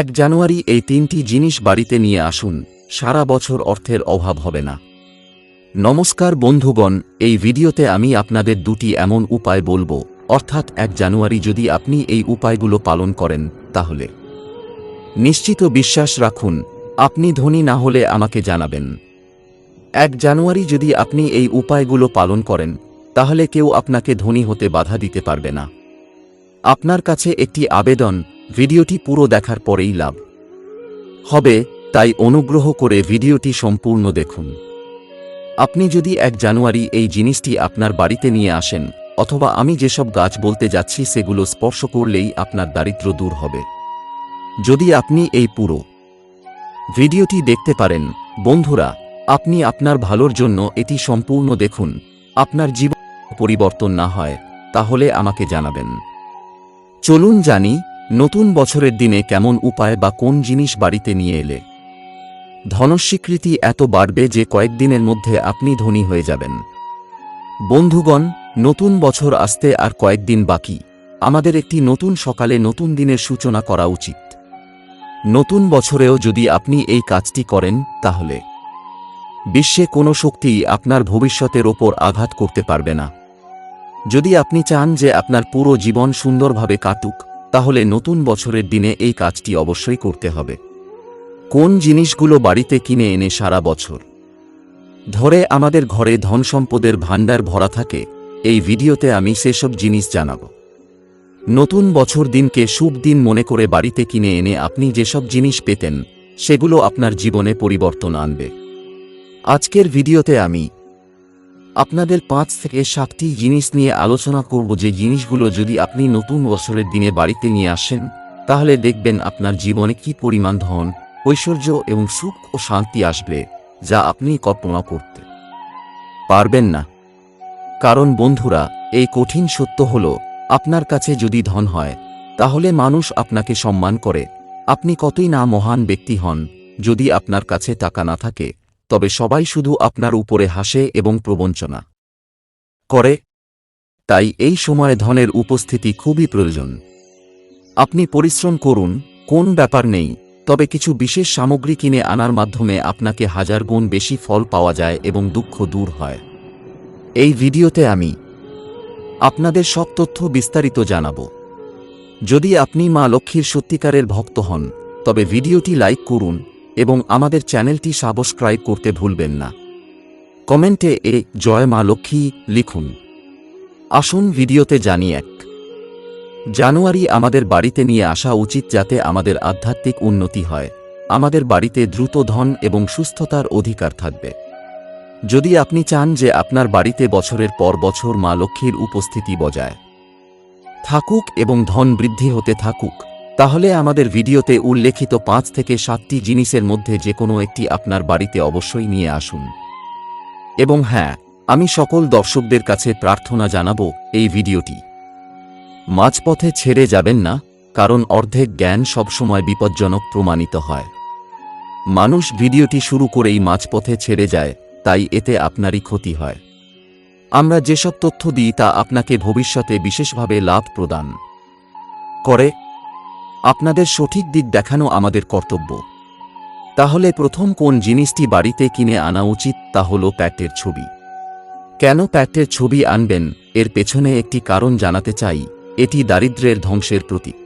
এক জানুয়ারি এই তিনটি জিনিস বাড়িতে নিয়ে আসুন, সারা বছর অর্থের অভাব হবে না। নমস্কার বন্ধুগণ, এই ভিডিওতে আমি আপনাদের দুটি এমন উপায় বলব, অর্থাৎ এক জানুয়ারি যদি আপনি এই উপায়গুলো পালন করেন, তাহলে। নিশ্চিত বিশ্বাস রাখুন, আপনি ধনী না হলে আমাকে জানাবেন। এক জানুয়ারি যদি আপনি এই উপায়গুলো পালন করেন, তাহলে কেউ আপনাকে ধনী হতে বাধা দিতে পারবে না। আপনার কাছে একটি আবেদন ভিডিওটি পুরো দেখার পরেই লাভ। হবে, তাই অনুগ্রহ করে ভিডিওটি সম্পূর্ণ দেখুন। আপনি যদি এক জানুয়ারি এই জিনিসটি আপনার বাড়িতে নিয়ে আসেন, অথবা আমি যেসব গাছ বলতে যাচ্ছি সেগুলো স্পর্শ করলেই আপনার দারিদ্র দূর হবে। যদি আপনি এই পুরো ভিডিওটি দেখতে পারেন, বন্ধুরা, আপনি আপনার ভালোর জন্য এটি সম্পূর্ণ দেখুন। আপনার জীবন পরিবর্তন না হয়, তাহলে আমাকে জানাবেন। চলুন জানি নতুন বছরের দিনে কেমন উপায় বা কোন জিনিস বাড়িতে নিয়ে এলে? ধনস্বীকৃতি এত বাড়বে যে কয়েকদিনের মধ্যে আপনি ধনী হয়ে যাবেন। বন্ধুগণ, নতুন বছর আসতে আর কয়েকদিন বাকি। আমাদের একটি নতুন সকালে নতুন দিনের সূচনা করা উচিত। নতুন বছরেও যদি আপনি এই কাজটি করেন, তাহলে বিশ্বে কোনো শক্তিই আপনার ভবিষ্যতের ওপর আঘাত করতে পারবে না। যদি আপনি চান যে আপনার পুরো জীবন সুন্দরভাবে কাটুক তাহলে নতুন বছরের দিনে এই কাজটি অবশ্যই করতে হবে। কোন জিনিসগুলো বাড়িতে কিনে এনে সারা বছর? ধরে আমাদের ঘরে ধন সম্পদের ভাণ্ডার ভরা থাকে, এই ভিডিওতে আমি সেসব জিনিস জানাব। নতুন বছর দিনকে শুভ দিন মনে করে বাড়িতে কিনে এনে আপনি যেসব জিনিস পেতেন, সেগুলো আপনার জীবনে পরিবর্তন আনবে। আজকের ভিডিওতে আমি আপনাদের পাঁচ থেকে সাতটি জিনিস নিয়ে আলোচনা করব যে জিনিসগুলো যদি আপনি নতুন বছরের দিনে বাড়িতে নিয়ে আসেন, তাহলে দেখবেন আপনার জীবনে কি পরিমাণ ধন, ঐশ্বর্য এবং সুখ ও শান্তি আসবে, যা আপনি কল্পনা করতে পারবেন না। কারণ বন্ধুরা, এই কঠিন সত্য হল, আপনার কাছে যদি ধন হয়, তাহলে মানুষ আপনাকে সম্মান করে। আপনি কতই না মহান ব্যক্তি হন, যদি আপনার কাছে টাকা না থাকে। তবে সবাই শুধু আপনার উপরে হাসে এবং প্রবঞ্চনা করে। তাই এই সময়ে ধনের উপস্থিতি খুবই প্রয়োজন। আপনি পরিশ্রম করুন, কোন ব্যাপার নেই, তবে কিছু বিশেষ সামগ্রী কিনে আনার মাধ্যমে আপনাকে হাজার গুণ বেশি ফল পাওয়া যায় এবং দুঃখ দূর হয়। এই ভিডিওতে আমি আপনাদের সব তথ্য বিস্তারিত জানাব। যদি আপনি মা লক্ষ্মীর সত্যিকারের ভক্ত হন, তবে ভিডিওটি লাইক করুন এবং আমাদের চ্যানেলটি সাবস্ক্রাইব করতে ভুলবেন না। কমেন্টে এ জয় মা লক্ষ্মী লিখুন। আসুন ভিডিওতে জানি এক। জানুয়ারি আমাদের বাড়িতে নিয়ে আসা উচিত যাতে আমাদের আধ্যাত্মিক উন্নতি হয়। আমাদের বাড়িতে দ্রুত ধন এবং সুস্থতার অধিকার থাকবে। যদি আপনি চান যে আপনার বাড়িতে বছরের পর বছর মা লক্ষ্মীর উপস্থিতি বজায় থাকুক এবং ধন বৃদ্ধি হতে থাকুক তাহলে আমাদের ভিডিওতে উল্লেখিত পাঁচ থেকে সাতটি জিনিসের মধ্যে যে কোনো একটি আপনার বাড়িতে অবশ্যই নিয়ে আসুন। এবং হ্যাঁ আমি সকল দর্শকদের কাছে প্রার্থনা জানাব এই ভিডিওটি। মাঝপথে ছেড়ে যাবেন না, কারণ অর্ধেক জ্ঞান সবসময় বিপজ্জনক প্রমাণিত হয়। মানুষ ভিডিওটি শুরু করেই মাঝপথে ছেড়ে যায়, তাই এতে আপনারই ক্ষতি হয়। আমরা যেসব তথ্য দিই তা আপনাকে ভবিষ্যতে বিশেষভাবে লাভ প্রদান করে। আপনাদের সঠিক দিক দেখানো আমাদের কর্তব্য। তাহলে প্রথম কোন জিনিসটি বাড়িতে কিনে আনা উচিত তা হল প্যাটের ছবি। কেন প্যাটের ছবি আনবেন, এর পেছনে একটি কারণ জানাতে চাই, এটি দারিদ্র্যের ধ্বংসের প্রতীক।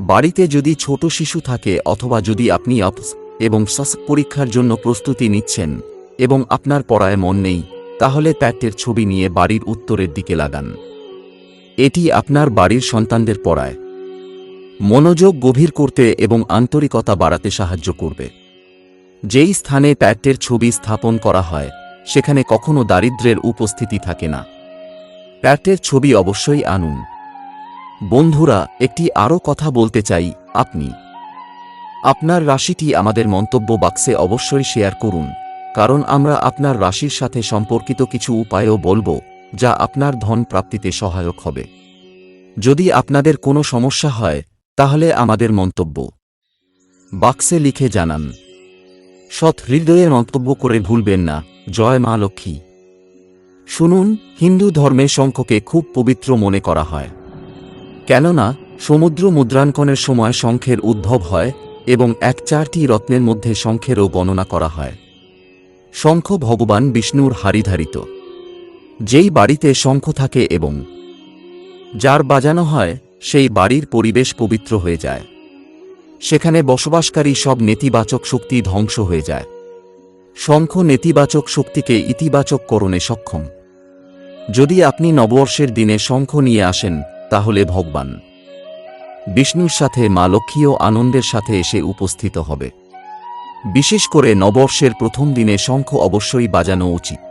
বাড়িতে যদি ছোট শিশু থাকে অথবা যদি আপনি অপস এবং সাস পরীক্ষার জন্য প্রস্তুতি নিচ্ছেন এবং আপনার পড়ায় মন নেই, তাহলে প্যাটের ছবি নিয়ে বাড়ির উত্তরের দিকে লাগান। এটি আপনার বাড়ির সন্তানদের পড়ায়। মনোযোগ গভীর করতে এবং আন্তরিকতা বাড়াতে সাহায্য করবে। যেই স্থানে প্যাটের ছবি স্থাপন করা হয়, সেখানে কখনো দারিদ্র্যের উপস্থিতি থাকে না। প্যাটের ছবি অবশ্যই আনুন। বন্ধুরা, একটি আরও কথা বলতে চাই আপনি। আপনার রাশিটি আমাদের মন্তব্য বাক্সে অবশ্যই শেয়ার করুন, কারণ আমরা আপনার রাশির সাথে সম্পর্কিত কিছু উপায়ও বলব, যা আপনার ধন প্রাপ্তিতে সহায়ক হবে। যদি আপনাদের কোনো সমস্যা হয় তাহলে আমাদের মন্তব্য। বাক্সে লিখে জানান, সৎ হৃদয়ে মন্তব্য করে ভুলবেন না। জয় মা লক্ষ্মী। শুনুন, হিন্দু ধর্মে শঙ্খকে খুব পবিত্র মনে করা হয়। কেননা, সমুদ্র মুদ্রাঙ্কনের সময় শঙ্খের উদ্ভব হয় এবং এক চারটি রত্নের মধ্যে শঙ্খেরও গণনা করা হয়। শঙ্খ ভগবান বিষ্ণুর হারিধারিত। যেই বাড়িতে শঙ্খ থাকে এবং যার বাজানো হয় সেই বাড়ির পরিবেশ পবিত্র হয়ে যায়। সেখানে বসবাসকারী সব নেতিবাচক শক্তি ধ্বংস হয়ে যায়। শঙ্খ নেতিবাচক শক্তিকে ইতিবাচক করণে সক্ষম। যদি আপনি নববর্ষের দিনে শঙ্খ নিয়ে আসেন, তাহলে ভগবান বিষ্ণুর সাথে, মা লক্ষ্মীও আনন্দের সাথে এসে উপস্থিত হবে। বিশেষ করে নববর্ষের প্রথম দিনে শঙ্খ অবশ্যই বাজানো উচিত।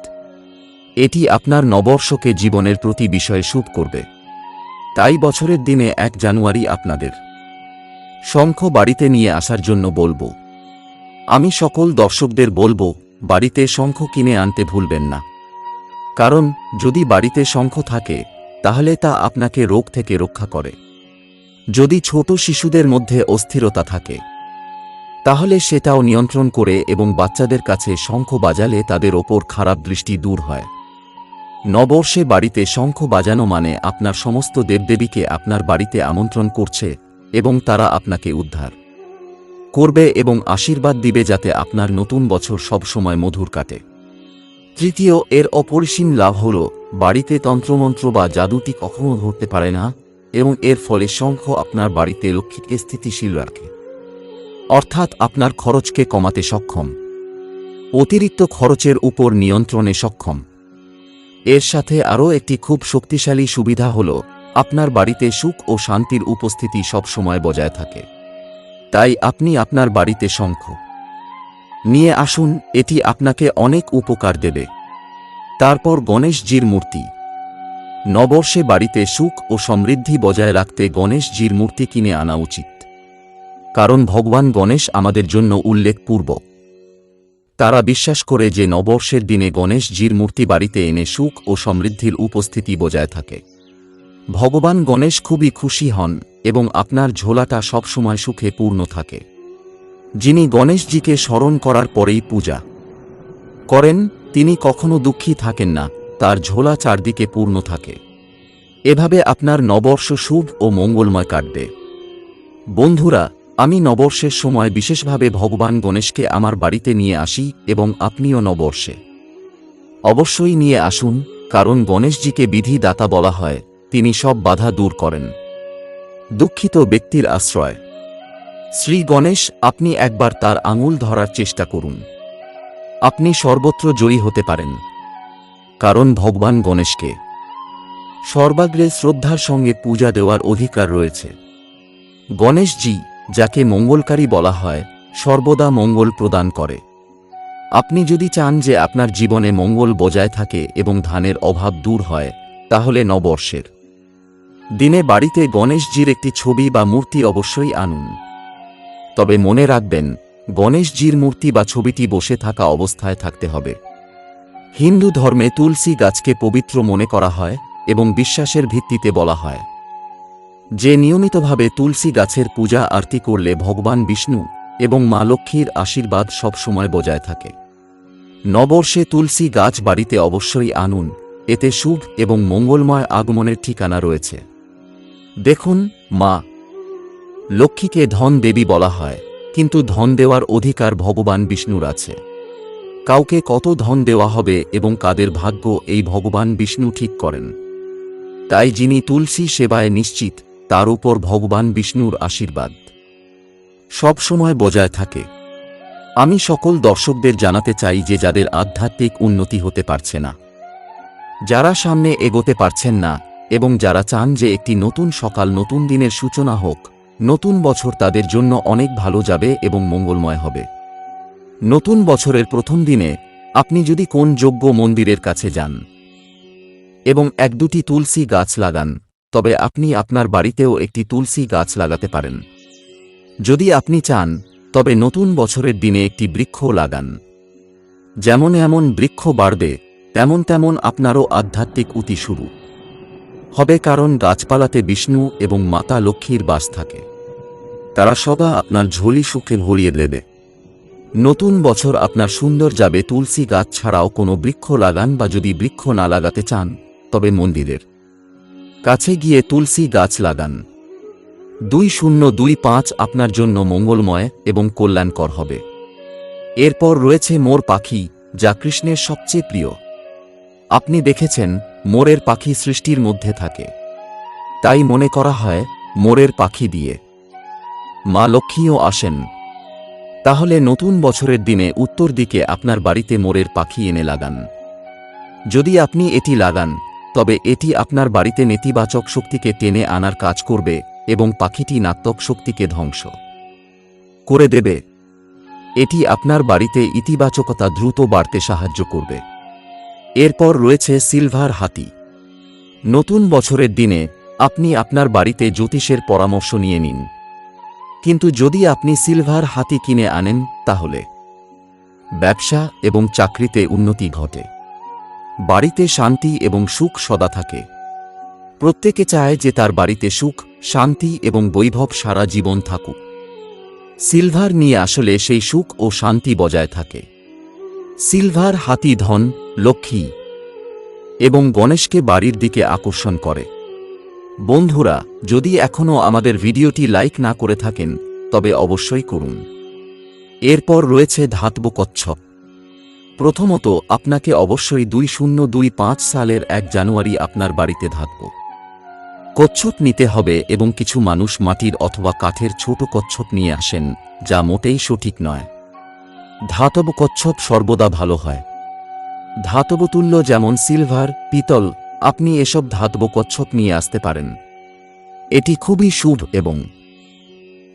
এটি আপনার নববর্ষকে জীবনের প্রতি বিষয়ে শুভ করবে। তাই বছরের দিনে এক জানুয়ারি আপনাদের শঙ্খ বাড়িতে নিয়ে আসার জন্য বলব। আমি সকল দর্শকদের বলব, বাড়িতে শঙ্খ কিনে আনতে ভুলবেন না। কারণ, যদি বাড়িতে শঙ্খ থাকে, তাহলে তা আপনাকে রোগ থেকে রক্ষা করে। যদি ছোট শিশুদের মধ্যে অস্থিরতা থাকে, তাহলে সেটাও নিয়ন্ত্রণ করে এবং বাচ্চাদের কাছে শঙ্খ বাজালে তাদের ওপর খারাপ দৃষ্টি দূর হয়। নবর্ষে বাড়িতে শঙ্খ বাজানো মানে আপনার সমস্ত দেবদেবীকে আপনার বাড়িতে আমন্ত্রণ করছে এবং তারা আপনাকে উদ্ধার করবে এবং আশীর্বাদ দিবে যাতে আপনার নতুন বছর সবসময় মধুর কাটে। তৃতীয়, এর অপরিসীম লাভ হল, বাড়িতে তন্ত্রমন্ত্র বা জাদুটি কখনো ধরতে পারে না এবং এর ফলে শঙ্খ আপনার বাড়িতে লক্ষ্মীকে স্থিতিশীল রাখে। অর্থাৎ আপনার খরচকে কমাতে সক্ষম। অতিরিক্ত খরচের উপর নিয়ন্ত্রণে সক্ষম। এর সাথে আরও একটি খুব শক্তিশালী সুবিধা হল, আপনার বাড়িতে সুখ ও শান্তির উপস্থিতি সবসময় বজায় থাকে। তাই আপনি আপনার বাড়িতে শঙ্খ নিয়ে আসুন, এটি আপনাকে অনেক উপকার দেবে। তারপর গণেশজির মূর্তি। নবর্ষে বাড়িতে সুখ ও সমৃদ্ধি বজায় রাখতে গণেশজির মূর্তি কিনে আনা উচিত। কারণ ভগবান গণেশ আমাদের জন্য উল্লেখপূর্বক তারা বিশ্বাস করে যে নববর্ষের দিনে গণেশজির মূর্তি বাড়িতে এনে সুখ ও সমৃদ্ধির উপস্থিতি বজায় থাকে। ভগবান গণেশ খুবই খুশি হন এবং আপনার ঝোলাটা সবসময় সুখে পূর্ণ থাকে। যিনি গণেশজিকে স্মরণ করার পরেই পূজা করেন, তিনি কখনো দুঃখী থাকেন না, তার ঝোলা চারদিকে পূর্ণ থাকে। এভাবে আপনার নববর্ষ শুভ ও মঙ্গলময় কাটবে। বন্ধুরা আমি নববর্ষের সময় বিশেষভাবে ভগবান গণেশকে আমার বাড়িতে নিয়ে আসি এবং আপনিও নববর্ষে। অবশ্যই নিয়ে আসুন, কারণ গণেশজিকে বিধি দাতা বলা হয়, তিনি সব বাধা দূর করেন। দুঃখিত ব্যক্তির আশ্রয়। শ্রী গণেশ, আপনি একবার তার আঙুল ধরার চেষ্টা করুন। আপনি সর্বত্র জয়ী হতে পারেন। কারণ ভগবান গণেশকে সর্বাগ্রে শ্রদ্ধার সঙ্গে পূজা দেওয়ার অধিকার রয়েছে। গণেশজি যাকে মঙ্গলকারী বলা হয়, সর্বদা মঙ্গল প্রদান করে। আপনি যদি চান যে আপনার জীবনে মঙ্গল বজায় থাকে এবং ধানের অভাব দূর হয়, তাহলে নববর্ষের দিনে বাড়িতে গণেশজির একটি ছবি বা মূর্তি অবশ্যই আনুন। তবে মনে রাখবেন, গণেশজির মূর্তি বা ছবিটি বসে থাকা অবস্থায় থাকতে হবে। হিন্দু ধর্মে তুলসী গাছকে পবিত্র মনে করা হয় এবং বিশ্বাসের ভিত্তিতে বলা হয়। যে নিয়মিতভাবে তুলসী গাছের পূজা আরতি করলে ভগবান বিষ্ণু এবং মা লক্ষ্মীর আশীর্বাদ সবসময় বজায় থাকে। নবর্ষে তুলসী গাছ বাড়িতে অবশ্যই আনুন, এতে শুভ এবং মঙ্গলময় আগমনের ঠিকানা রয়েছে। দেখুন, মা। লক্ষ্মীকে ধন দেবী বলা হয়, কিন্তু ধন দেওয়ার অধিকার ভগবান বিষ্ণুর আছে। কাউকে কত ধন দেওয়া হবে এবং কাদের ভাগ্য এই ভগবান বিষ্ণু ঠিক করেন। তাই যিনি তুলসী সেবায় নিশ্চিত তার উপর ভগবান বিষ্ণুর আশীর্বাদ। সব সময় বজায় থাকে। আমি সকল দর্শকদের জানাতে চাই যে যাদের আধ্যাত্মিক উন্নতি হতে পারছে না। যারা সামনে এগোতে পারছেন না এবং যারা চান যে একটি নতুন সকাল, নতুন দিনের সূচনা হোক, নতুন বছর তাদের জন্য অনেক ভালো যাবে এবং মঙ্গলময় হবে। নতুন বছরের প্রথম দিনে আপনি যদি কোন যোগ্য মন্দিরের কাছে যান এবং এক দুটি তুলসী গাছ লাগান তবে আপনি আপনার বাড়িতেও একটি তুলসী গাছ লাগাতে পারেন। যদি আপনি চান, তবে নতুন বছরের দিনে একটি বৃক্ষ লাগান। যেমন এমন বৃক্ষ বাড়বে, তেমন তেমন আপনারও আধ্যাত্মিক উতি শুরু। হবে কারণ গাছপালাতে বিষ্ণু এবং মাতা লক্ষ্মীর বাস থাকে। তারা সদা আপনার ঝোলি সুখে ভরিয়ে দেবে। নতুন বছর আপনার সুন্দর যাবে তুলসী গাছ ছাড়াও কোনো বৃক্ষ লাগান বা যদি বৃক্ষ না লাগাতে চান, তবে মন্দিরের। কাছে গিয়ে তুলসী গাছ লাগান। দুই শূন্য দুই পাঁচ আপনার জন্য মঙ্গলময় এবং কল্যাণকর হবে। এরপর রয়েছে মোর পাখি, যা কৃষ্ণের সবচেয়ে প্রিয়। আপনি দেখেছেন, মোরের পাখি সৃষ্টির মধ্যে থাকে। তাই মনে করা হয়, মোরের পাখি দিয়ে। মা লক্ষ্মীও আসেন। তাহলে নতুন বছরের দিনে উত্তর দিকে আপনার বাড়িতে মোরের পাখি এনে লাগান। যদি আপনি এটি লাগান তবে এটি আপনার বাড়িতে নেতিবাচক শক্তিকে টেনে আনার কাজ করবে এবং পাখিটি নাত্মক শক্তিকে ধ্বংস করে দেবে। এটি আপনার বাড়িতে ইতিবাচকতা দ্রুত বাড়তে সাহায্য করবে। এরপর রয়েছে সিলভার হাতি। নতুন বছরের দিনে আপনি আপনার বাড়িতে জ্যোতিষের পরামর্শ নিয়ে নিন। কিন্তু যদি আপনি সিলভার হাতি কিনে আনেন, তাহলে ব্যবসা এবং চাকরিতে উন্নতি ঘটে। বাড়িতে শান্তি এবং সুখ সদা থাকে। প্রত্যেকে চায় যে তার বাড়িতে সুখ, শান্তি এবং বৈভব সারা জীবন থাকুক। সিলভার নিয়ে আসলে সেই সুখ ও শান্তি বজায় থাকে। সিলভার হাতি ধন, লক্ষ্মী এবং গণেশকে বাড়ির দিকে আকর্ষণ করে। বন্ধুরা, যদি এখনও আমাদের ভিডিওটি লাইক না করে থাকেন, তবে অবশ্যই করুন। এরপর রয়েছে ধাতব কচ্ছপ। প্রথমত, আপনাকে অবশ্যই দুই শূন্য দুই পাঁচ সালের এক জানুয়ারি আপনার বাড়িতে ধাতব কচ্ছপ নিতে হবে এবং কিছু মানুষ মাটির অথবা কাঠের ছোট কচ্ছপ নিয়ে আসেন, যা মোটেই সঠিক নয়। ধাতব কচ্ছপ সর্বদা ভালো হয়। ধাতবতুল্য যেমন সিলভার, পিতল, আপনি এসব ধাতব কচ্ছপ নিয়ে আসতে পারেন। এটি খুবই শুভ এবং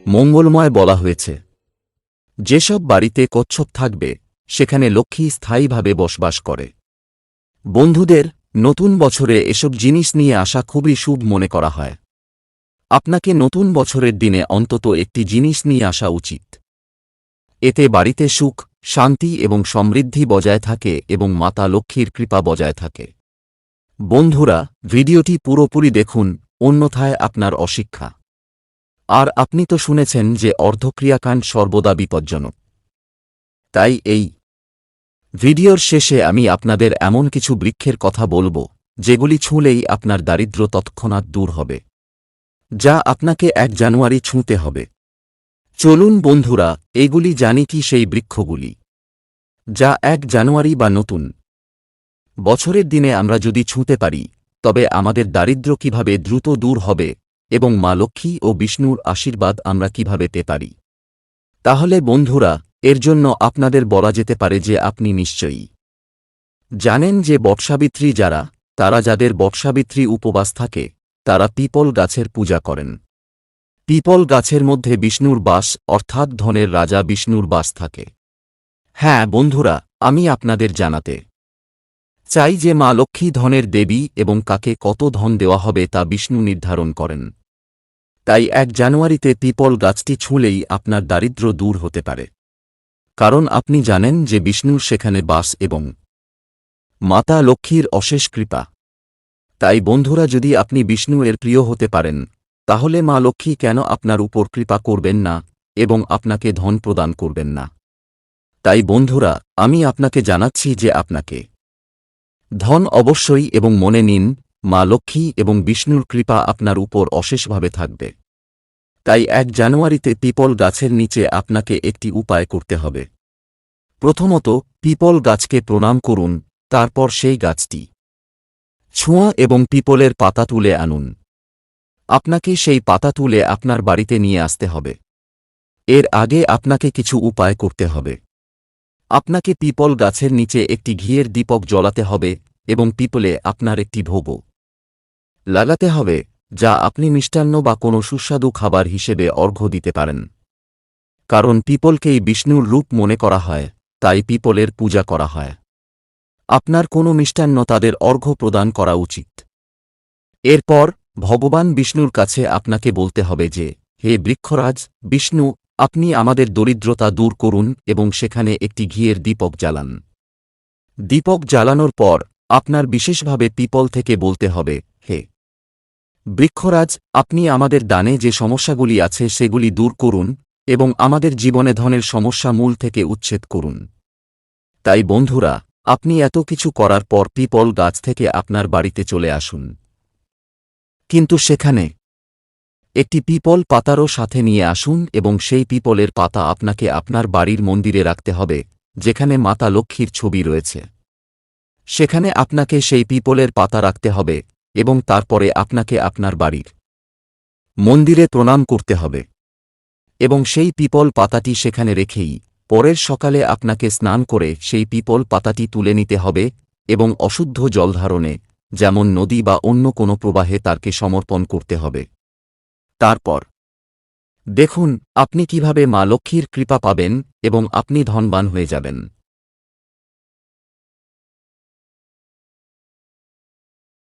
মঙ্গলময় বলা হয়েছে। যেসব বাড়িতে কচ্ছপ থাকবে সেখানে লক্ষ্মী স্থায়ীভাবে বসবাস করে। বন্ধুদের, নতুন বছরে এসব জিনিস নিয়ে আসা খুবই শুভ মনে করা হয়। আপনাকে নতুন বছরের দিনে অন্তত একটি জিনিস নিয়ে আসা উচিত। এতে বাড়িতে সুখ, শান্তি এবং সমৃদ্ধি বজায় থাকে এবং মাতা লক্ষ্মীর কৃপা বজায় থাকে। বন্ধুরা, ভিডিওটি পুরোপুরি দেখুন, অন্যথায় আপনার অশিক্ষা। আর আপনি তো শুনেছেন যে অর্ধক্রিয়াকাণ্ড সর্বদা বিপজ্জনক। তাই এই ভিডিওর শেষে আমি আপনাদের এমন কিছু বৃক্ষের কথা বলব, যেগুলি ছুঁলেই আপনার দারিদ্র্য তৎক্ষণাৎ দূর হবে। যা আপনাকে এক জানুয়ারি ছুঁতে হবে। চলুন বন্ধুরা, এগুলি জানি কি সেই বৃক্ষগুলি। যা এক জানুয়ারি বা নতুন। বছরের দিনে আমরা যদি ছুঁতে পারি, তবে আমাদের দারিদ্র্য কীভাবে দ্রুত দূর হবে এবং মা লক্ষ্মী ও বিষ্ণুর আশীর্বাদ আমরা কীভাবে পেতে পারি। তাহলে বন্ধুরা এর জন্য আপনাদের বলা যেতে পারে যে আপনি নিশ্চয়ই জানেন যে বটসাবিত্রী যারা, তারা যাদের বটসাবিত্রী উপবাস থাকে, তারা পিপল গাছের পূজা করেন। পিপল গাছের মধ্যে বিষ্ণুর বাস, অর্থাৎ ধনের রাজা বিষ্ণুর বাস থাকে। হ্যাঁ বন্ধুরা, আমি আপনাদের জানাতে চাই যে মা লক্ষ্মী ধনের দেবী এবং কাকে কত ধন দেওয়া হবে তা বিষ্ণু নির্ধারণ করেন। তাই এক জানুয়ারিতে পিপল গাছটি ছুঁলেই আপনার দারিদ্র্য দূর হতে পারে। কারণ আপনি জানেন যে বিষ্ণুর সেখানে বাস এবং মাতা লক্ষ্মীর অশেষ কৃপা। তাই বন্ধুরা, যদি আপনি বিষ্ণু এর প্রিয় হতে পারেন, তাহলে মা লক্ষ্মী কেন আপনার উপর কৃপা করবেন না এবং আপনাকে ধন প্রদান করবেন না? তাই বন্ধুরা, আমি আপনাকে জানাচ্ছি যে আপনাকে ধন অবশ্যই এবং মনে নিন, মা লক্ষ্মী এবং বিষ্ণুর কৃপা আপনার উপর অশেষভাবে থাকবে। তাই এক জানুয়ারিতে পিপল গাছের নিচে আপনাকে একটি উপায় করতে হবে। প্রথমত, পিপল গাছকে প্রণাম করুন, তারপর সেই গাছটি। ছোঁয়া এবং পিপলের পাতা তুলে আনুন। আপনাকে সেই পাতা তুলে আপনার বাড়িতে নিয়ে আসতে হবে। এর আগে আপনাকে কিছু উপায় করতে হবে। আপনাকে পিপল গাছের নিচে একটি ঘিয়ের দীপক জ্বলাতে হবে এবং পিপলে আপনার একটি ভোগও। লাগাতে হবে যা আপনি মিষ্টান্ন বা কোনো সুস্বাদু খাবার হিসেবে অর্ঘ্য দিতে পারেন। কারণ পিপলকেই বিষ্ণুর রূপ মনে করা হয়, তাই পিপলের পূজা করা হয়। আপনার কোনো মিষ্টান্ন তাদের অর্ঘ্য প্রদান করা উচিত। এরপর, ভগবান বিষ্ণুর কাছে আপনাকে বলতে হবে যে, হে বৃক্ষরাজ, বিষ্ণু, আপনি আমাদের দরিদ্রতা দূর করুন এবং সেখানে একটি ঘিয়ের দীপক জ্বালান। দীপক জ্বালানোর পর, আপনার বিশেষভাবে পিপল থেকে বলতে হবে, হে বৃক্ষরাজ, আপনি আমাদের দানে যে সমস্যাগুলি আছে সেগুলি দূর করুন এবং আমাদের জীবনে ধনের সমস্যা মূল থেকে উচ্ছেদ করুন। তাই বন্ধুরা, আপনি এত কিছু করার পর পিপল গাছ থেকে আপনার বাড়িতে চলে আসুন। কিন্তু সেখানে একটি পিপল পাতারও সাথে নিয়ে আসুন এবং সেই পিপলের পাতা আপনাকে আপনার বাড়ির মন্দিরে রাখতে হবে, যেখানে মাতা লক্ষ্মীর ছবি রয়েছে। সেখানে আপনাকে সেই পিপলের পাতা রাখতে হবে এবং তারপরে আপনাকে আপনার বাড়ির মন্দিরে প্রণাম করতে হবে। এবং সেই পিপল পাতাটি সেখানে রেখেই পরের সকালে আপনাকে স্নান করে সেই পিপল পাতাটি তুলে নিতে হবে এবং অশুদ্ধ জলধারণে যেমন নদী বা অন্য কোনো প্রবাহে তারকে সমর্পণ করতে হবে। তারপর, দেখুন, আপনি কীভাবে মা লক্ষ্মীর কৃপা পাবেন এবং আপনি ধনবান হয়ে যাবেন।